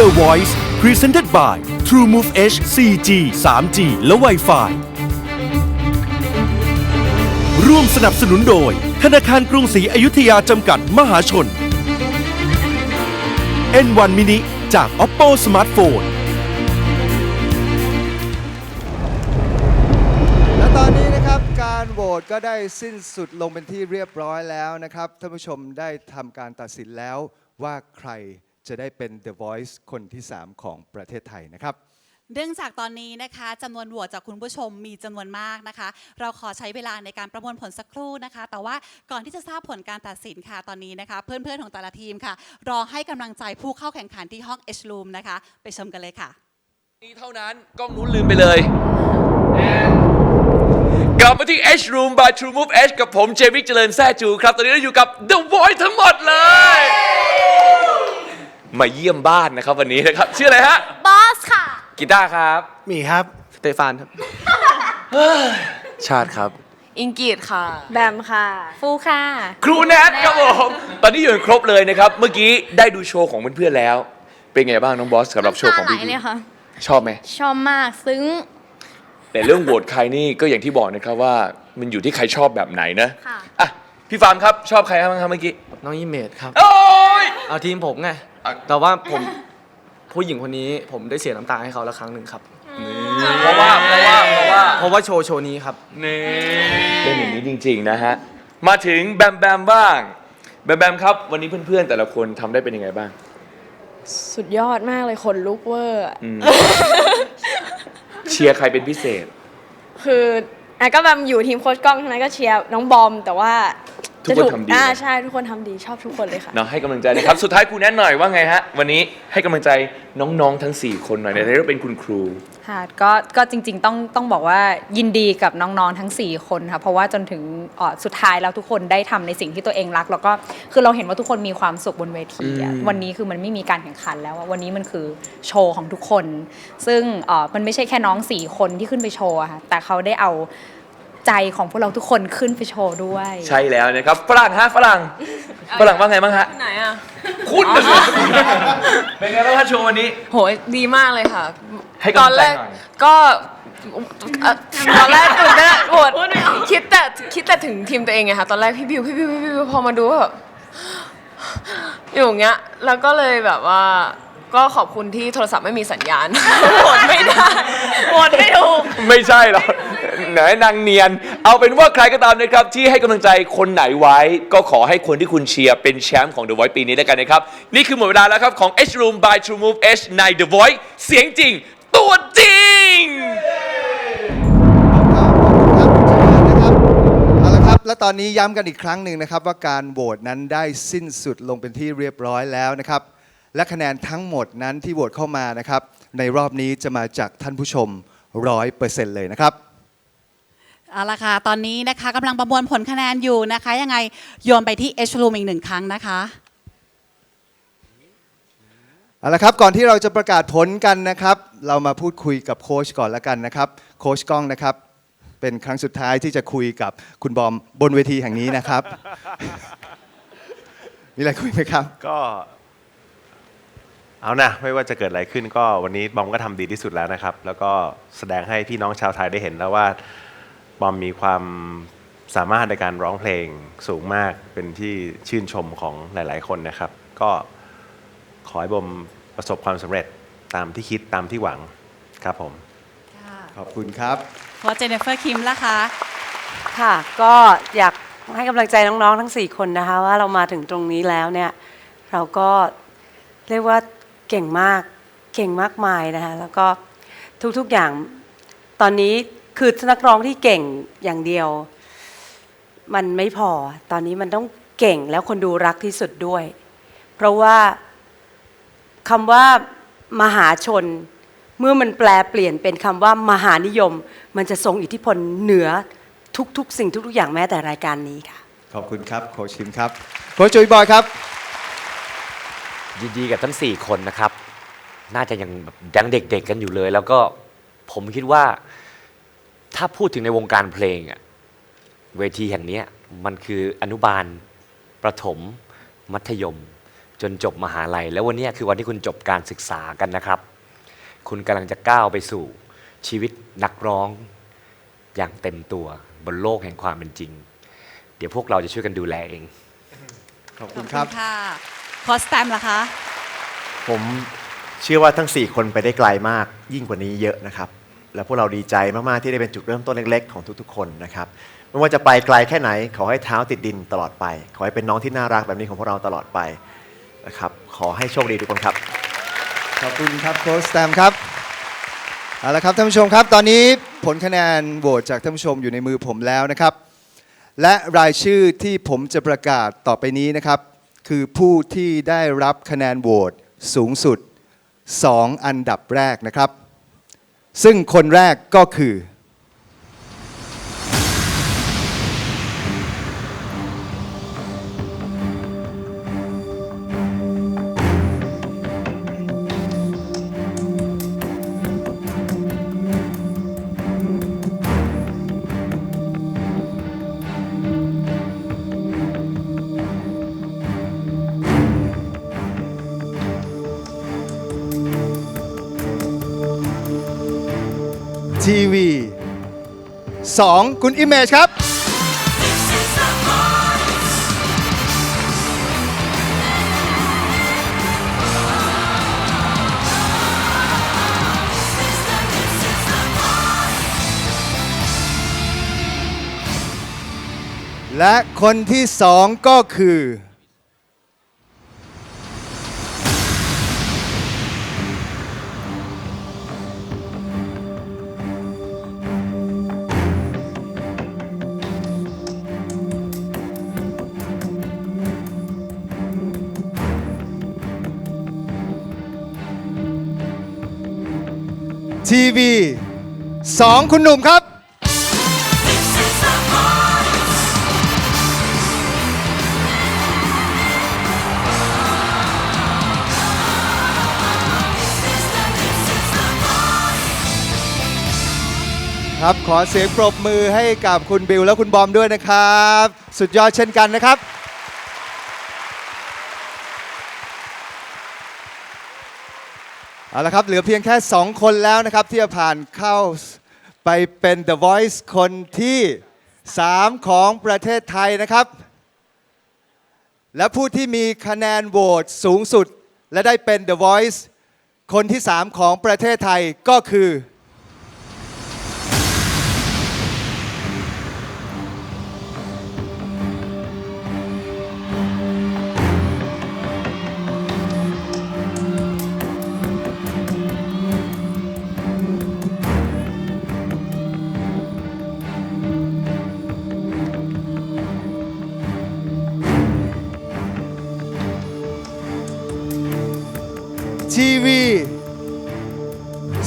The Voice Presented by TrueMove H 4G 3G และ Wi-Fi ร่วมสนับสนุนโดย ธนาคารกรุงศรีอยุธยาจำกัดมหาชน N1 Mini จาก Oppo Smartphone และตอนนี้นะครับการโหวตก็ได้สิ้นสุดลงเป็นที่เรียบร้อยแล้วนะครับท่านผู้ชมได้ทำการตัดสินแล้วว่าใคร จะได้เป็น The Voice คนที่ 3 ของประเทศไทยนะครับ เนื่องจากตอนนี้นะคะจำนวนโหวตจากคุณผู้ชมมีจำนวนมากนะคะ เราขอใช้เวลาในการประมวลผลสักครู่นะคะ แต่ว่าก่อนที่จะทราบผลการตัดสินค่ะตอนนี้นะคะ เพื่อนๆของแต่ละทีมค่ะ รอให้กำลังใจผู้เข้าแข่งขันที่ห้อง H Room นะคะ ไปชมกันเลยค่ะ นี้เท่านั้นกล้องนู้นลืมไปเลย กลับมาที่ H Room by True Move H กับผมเจมิกเจริญแซ่จูครับ ตอนนี้เราอยู่กับ The Voice ทั้งหมดเลย มาเยี่ยมบ้านนะครับวันนี้นะครับ ชื่ออะไรฮะบอสค่ะ กีตาร์ครับมีครับสเตฟานครับ ชาติครับ อิงกีดค่ะ แบมค่ะ ฟูค่ะ ครูแนทครับผมตอนนี้อยู่กันครบเลยนะครับ เมื่อกี้ได้ดูโชว์ของเพื่อนๆแล้ว เป็นไงบ้างน้องบอสสำหรับโชว์ของไหลพี่เลยค่ะ ชอบไหม ชอบมากซึ้ง แต่เรื่องโหวตใครนี่ก็อย่างที่บอกนะครับว่ามันอยู่ที่ใครชอบแบบไหนนะค่ะ อะพี่ฟาร์มครับชอบใครบ้างครับเมื่อกี้น้องอิเมจครับ โอ้ย เอาทีมผมไง อะ แต่ว่าผมผู้หญิงคนนี้ผมได้เสียน้ำตาให้เขาแล้วครั้งหนึ่งครับ เพราะว่าเพราะว่าเพราะว่าเพราะว่าโชว์โชว์นี้ครับ นี่เป็นอย่างนี้จริงๆนะฮะ มาถึงแบมแบมบ้าง แบมแบมครับวันนี้เพื่อนๆ แต่ละคนทำได้เป็นยังไงบ้าง สุดยอดมากเลยคนลุกเวอร์อืม เชียร์ใครเป็นพิเศษ คืออะก็แบมอยู่ทีมโค้ชกล้องทั้งนั้นก็เชียร์น้องบอม แต่ว่า ทุกคนทำดีอ่านะใช่ทุกคนทำดีชอบทุกคนเลยค่ะ เนาะให้กำลังใจนะครับ สุดท้ายครูแนะหน่อยว่าไงฮะ วันนี้ให้กำลังใจน้องๆทั้ง 4 คนหน่อยในฐานะที่เป็นคุณครู ค่ะก็ก็จริงๆต้องต้องบอกว่ายินดีกับน้องๆทั้ง 4 คนค่ะเพราะว่าจนถึงเอ่อสุดท้ายแล้วทุกคนได้ทำในสิ่งที่ตัวเองรัก แล้วก็คือเราเห็นว่าทุกคนมีความสุขบนเวทีอะอืม วันนี้คือมันไม่มีการแข่งขันแล้วอะวันนี้มันคือโชว์ของทุกคน ซึ่งเอ่อมันไม่ใช่แค่น้อง 4 คนที่ขึ้นไปโชว์อะค่ะแต่เขาได้เอา ใจของพวกเราทุกคนขึ้นไปโชว์ด้วย ใช่แล้วนะครับฝรั่งฮะฝรั่งฝรั่งว่าไงบ้างฮะไหนอะ คุณน่ะสิเป็นไงบ้างฮะโชว์วันนี้ โหยดีมากเลยค่ะ ให้กำลังใจตอนแรกหน่อย ก็เอ่อตอนแรกตื่นเต้นโหดคิดแต่คิดแต่ถึงทีมตัวเองไงค่ะตอนแรกพี่บิวพี่บิวพี่บิวพอมาดูก็แบบอยู่อย่างเงี้ยแล้วก็เลยแบบว่า ก็ขอบคุณที่โทรศัพท์ไม่มีสัญญาณโหวตไม่ได้โหวตไม่ถูก ไม่ใช่หรอก ไหนนางเนียน เอาเป็นว่าใครก็ตามนะครับที่ให้กำลังใจคนไหนไว้ ก็ขอให้คนที่คุณเชียร์เป็นแชมป์ของ The Voice ปีนี้แล้วกันนะครับ นี่คือหมดเวลาแล้วครับของ H Room by True Move H ใน The Voice เสียงจริง ตัวจริง เอาละครับและตอนนี้ย้ำกันอีกครั้งหนึ่งนะครับ ว่าการโหวตนั้นได้สิ้นสุดลงเป็นที่เรียบร้อยแล้วนะครับ และคะแนนทั้งหมดนั้นที่โหวตเข้ามานะครับ ในรอบนี้จะมาจากท่านผู้ชมร้อยเปอร์เซ็นต์เลยนะครับ เอาละค่ะ ตอนนี้นะคะกำลังประมวลผลคะแนนอยู่นะคะ ยังไงโยนไปที่ H Room อีกหนึ่งครั้งนะคะ เอาละครับก่อนที่เราจะประกาศผลกันนะครับ เรามาพูดคุยกับโค้ชก่อนละกันนะครับ โค้ชก้องนะครับ เป็นครั้งสุดท้ายที่จะคุยกับคุณบอมบนเวทีแห่งนี้นะครับ มีอะไรคุยไหมครับ ก็ เอานะไม่ว่าจะเกิดอะไรขึ้นก็วันนี้บอมก็ทำดีที่สุดแล้วนะครับ แล้วก็แสดงให้พี่น้องชาวไทยได้เห็นแล้วว่าบ อมมีความสามารถในการร้องเพลงสูงมากเป็นที่ชื่นชมของหลาย ๆ คนนะครับ ก็ขอให้บอมประสบความสำเร็จตามที่คิดตามที่หวังครับผมขอบคุณครับโค้ชเจเนฟเฟอร์คิมละคะ ค่ะ ก็อยากให้กำลังใจน้องๆทั้ง 4 คนนะคะ ว่าเรามาถึงตรงนี้แล้วเนี่ย เราก็เรียกว่าเก่งมากเก่งมากมายนะคะ แล้วก็ทุกๆอย่างตอนนี้ คือนักร้องที่เก่งอย่างเดียว มันไม่พอ ตอนนี้มันต้องเก่งแล้วคนดูรักที่สุดด้วย เพราะว่าคำว่ามหาชน เมื่อมันแปลเปลี่ยนเป็นคำว่ามหานิยม มันจะทรงอิทธิพลเหนือทุกๆ สิ่งทุกๆ อย่างแม้แต่รายการนี้ค่ะ ขอบคุณครับโค้ชคิมครับโค้ชจุยบอยครับ ยินดีกับทั้ง 4 คนนะครับ น่าจะยังแบบยังเด็กๆกันอยู่เลย แล้วก็ผมคิดว่า ถ้าพูดถึงในวงการเพลงอะเวทีแห่งเนี้ยมันคืออนุบาล ประถม มัธยมจจนจบมหาลัย แล้ววันเนี้ยคือวันที่คุณจบการศึกษากันนะครับ คุณกำลังจะก้าวไปสู่ชีวิตนักร้องอย่างเต็มตัวบนโลกแห่งความเป็นจริง เดี๋ยวพวกเราจะช่วยกันดูแลเอง ขอบขคุอบณคุครับณค่ะคอสแตมล่ะคะ ผมเชื่อว่าทั้ง 4 คนไปได้ไกลมากยิ่งกว่านี้เยอะนะครับ และพวกเราดีใจมาก ๆ ที่ได้เป็นจุดเริ่มต้นเล็ก ๆ ของทุกๆ คนนะครับไม่ว่าจะไปไกลแค่ไหน ขอให้เท้าติดดินตลอดไป ขอให้เป็นน้องที่น่ารักแบบนี้ของพวกเราตลอดไปนะครับขอให้โชคดีทุกคนครับ ขอบคุณครับโค้ชสแตมครับเอาละครับท่านผู้ชมครับ ตอนนี้ผลคะแนนโหวตจากท่านผู้ชมอยู่ในมือผมแล้วนะครับ และรายชื่อที่ผมจะประกาศต่อไปนี้นะครับ คือผู้ที่ได้รับคะแนนโหวตสูงสุด 2 อันดับแรกนะครับ ซึ่งคนแรกก็คือ ทีวี2คุณอิมเมจครับ และคนที่สองก็คือ ทีวี2คุณหนุ่มครับ ครับขอเสียงปรบมือให้กับคุณบิวและคุณบอมด้วยนะครับ สุดยอดเช่นกันนะครับ เอาละครับเหลือเพียงแค่ 2 คนแล้วนะครับ ที่จะผ่านเข้าไปเป็น The Voice คนที่ 3 ของประเทศไทยนะครับ และผู้ที่มีคะแนนโหวตสูงสุด และได้เป็น The Voice คนที่ 3 ของประเทศไทยก็คือ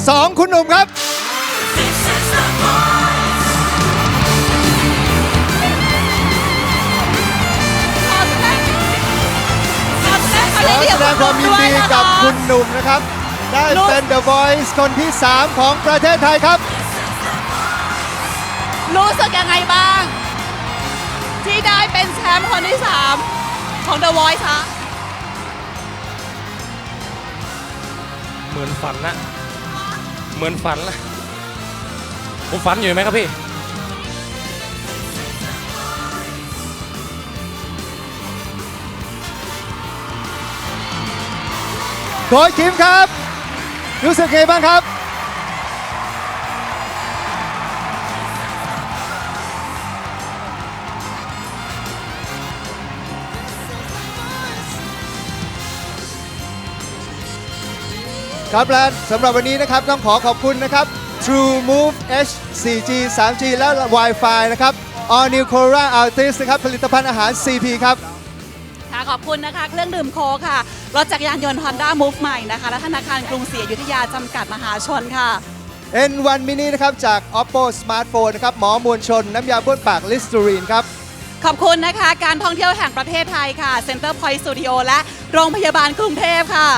2 คุณหนุ่มครับขอแสดงขอแสดงขอแสดงความยินดีกับคุณหนุ่มนะครับ ได้เป็น The Voice คนที่ 3 ของประเทศไทยครับ รู้สึกยังไงบ้าง ที่ได้เป็นแชมป์คนที่ 3 ของ The Voice คะเหมือนฝันนะ เหมือนฝันละผมฝันอยู่ไหมครับพี่โค้ชคิมครับ รู้สึกไงบ้างครับ ครับและสำหรับวันนี้นะครับต้องขอขอบคุณนะครับ True Move H 4G 3G และ Wi-Fi นะครับ All New Cora Altis นะครับผลิตภัณฑ์อาหาร CP ครับ ค่ะขอบคุณนะคะ เครื่องดื่มโคกค่ะ รถจักรยานยนต์ Honda Move ใหม่นะคะ และธนาคารกรุงศรีอยุธยาจำกัดมหาชนค่ะ N1 mini นะครับจาก Oppo Smartphone นะครับหมอมวลชน น้ำยาบ้วนปาก Listerine ครับ ขอบคุณนะคะ การท่องเที่ยวแห่งประเทศไทยค่ะ Center Point Studio และโรงพยาบาลกรุงเทพค่ะ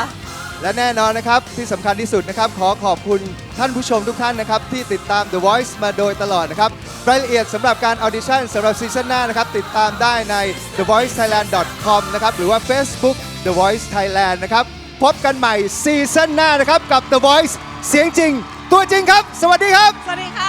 และแน่นอนนะครับที่สำคัญที่สุดนะครับขอขอบคุณท่านผู้ชมทุกท่านนะครับที่ติดตาม The Voice มาโดยตลอดนะครับรายละเอียดสำหรับการออดิชั่นสำหรับซีซั่นหน้านะครับติดตามได้ใน thevoicethailand.com นะครับหรือว่า Facebook The Voice Thailand นะครับพบกันใหม่ซีซั่นหน้านะครับกับ The Voice เสียงจริง ตัวจริงครับ สวัสดีครับ สวัสดีค่ะ